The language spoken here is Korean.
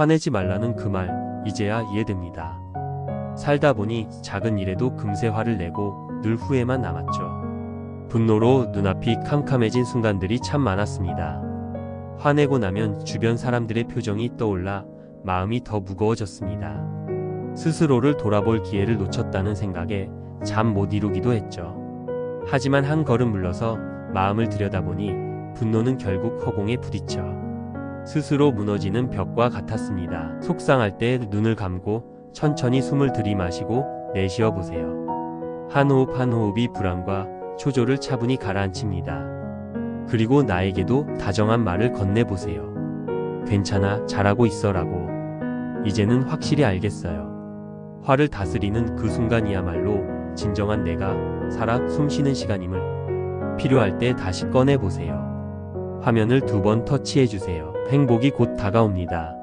화내지 말라는 그 말, 이제야 이해됩니다. 살다 보니 작은 일에도 금세 화를 내고 늘 후회만 남았죠. 분노로 눈앞이 캄캄해진 순간들이 참 많았습니다. 화내고 나면 주변 사람들의 표정이 떠올라 마음이 더 무거워졌습니다. 스스로를 돌아볼 기회를 놓쳤다는 생각에 잠 못 이루기도 했죠. 하지만 한 걸음 물러서 마음을 들여다보니 분노는 결국 허공에 부딪혀 스스로 무너지는 벽과 같았습니다. 속상할 때 눈을 감고 천천히 숨을 들이마시고 내쉬어 보세요. 한 호흡 한 호흡이 불안과 초조를 차분히 가라앉힙니다. 그리고 나에게도 다정한 말을 건네보세요. 괜찮아, 잘하고 있어 라고. 이제는 확실히 알겠어요. 화를 다스리는 그 순간이야말로 진정한 내가 살아 숨쉬는 시간임을 필요할 때 다시 꺼내보세요. 화면을 두 번 터치해주세요. 행복이 곧 다가옵니다.